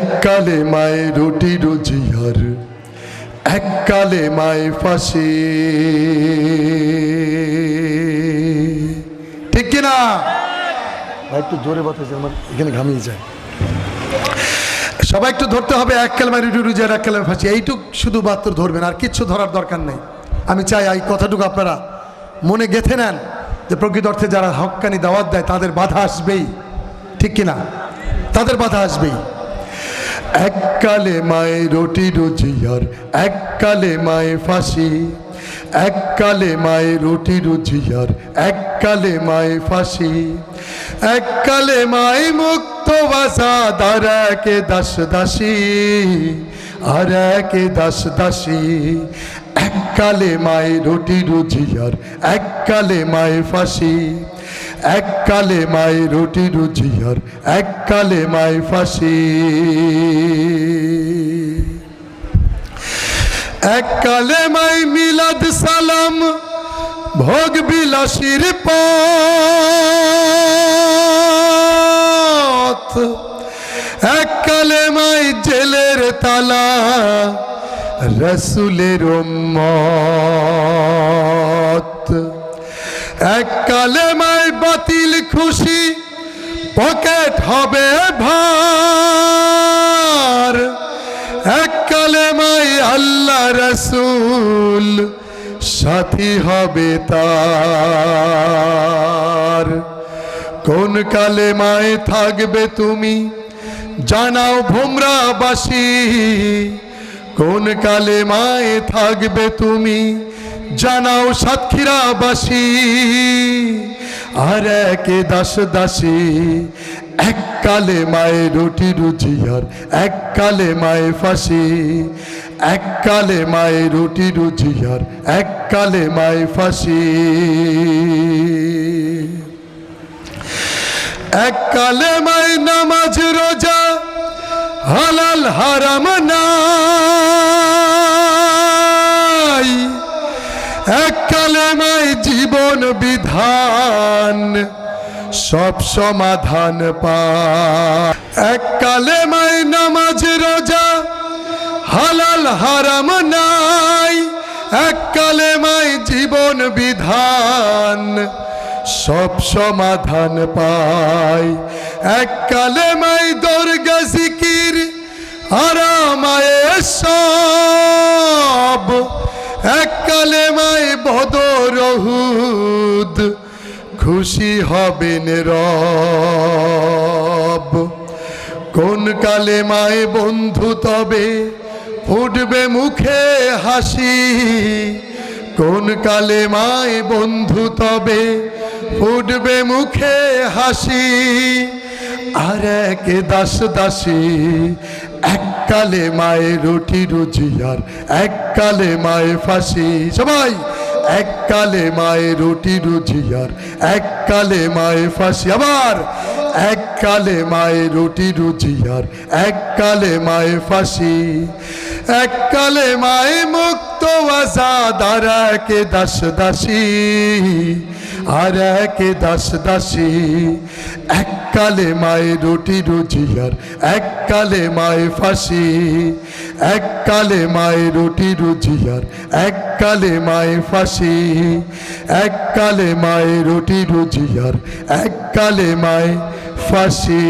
এককালে মায়ে রুটি রুজিয়ার এককালে মায়ে ফাঁসি। ঠিক কিনা একটু জোরে বাতাস আমার এখানে ঘামিয়ে যায়। সবাই একটু ধরতে হবে এক কালমা রুটি রুজিয়ার এক কালমা ফাঁসি। এইটুক শুধুমাত্র ধরবেন আর কিচ্ছু ধরার দরকার নেই। আমি চাই এই কথাটুকু আপনারা মনে গেথে নেন যে প্রকৃত অর্থে যারা হক্কানি দাওয়াত দেয় তাদের বাধা আসবেই। ঠিক কিনা তাদের বাধা আসবেই। এককালে মায়ে রুটি রুজিয়ার এককালে মায়ে ফাঁসি। এককালে মায়ে রুটি রুজিয়ার এককালে মায়ে ফাঁসি। এককালে মায়ে মুক্ত বাসাদ আর একে দাস দাসী। আর একে দাস দাসী। এককালে মায়ে রুটি রুজিয়ার এককালে মায়ে ফাঁসি। এককালে মায়ে রুটি রুজিয়ার এককালে মায়ে ফাঁসি। এককালে মাই মিলাদ সালাম, ভোগ বিলাসীর পথ। এককালে মাই জেলের তালা, রসুলের উম্মত। এককালে মাই বাতিল খুশি, পকেট হবে ভার রসুল, সাথী হবে তার। কোন কালে মায়ে থাকবে তুমি জানাও ভোমরাবাসী। কোন কালে মায়ে থাকবে তুমি জানাও সাতক্ষীরাবাসী। আর একে দাস দাসী এককালে মায়ে রুটি রুজিয়ার এককালে মায়ে ফাঁসি। এককালে মায়ে রুটি রুজিয়ার এককালে মায়ে ফাঁসি। এককালে মায়ে নামাজ রোজা, হালাল হারাম নাই। এককালে মাই জীবন বিধান সব সমাধান পা এককালে মাই নামাজ রোজা, হালাল হারাম নাই। এককালে মাই জীবন বিধান, সব সমাধান পাই এককালে মাই দর্গা জিকির আরামায়ে সব। এককালে মাই বদরহুদ খুশি হবেন রব। কোন কালে মায়ে বন্ধু তবে ফুটবে মুখে হাসি। কোন কালে মায় বন্ধু তবে ফুটবে মুখে হাসি। আর এক দাস দাসী এককালে মায়ের রুটি রুজিয়ার এককালে মায়ে ফাঁসি। সবাই! এককালে মায়ে রুটি রুজিয়ার এককালে মায়ে ফাঁসি। আবার এককালে মায়ে রুটি রুজিয়ার এককালে মায়ে ফাঁসি। এককালে মায়ে মুক্ত আজাদ আর একে দাস দাসী। আর একে দাস দাসী এককালে মায়ে রুটি রুজিয়ার এককালে মায়ে ফাঁসি এককালে মায়ে রুটি রুজিয়ার এককালে মায়ে ফাঁসি এককালে মায়ে রুটি রুজিয়ার এককালে মায়ে ফাঁসি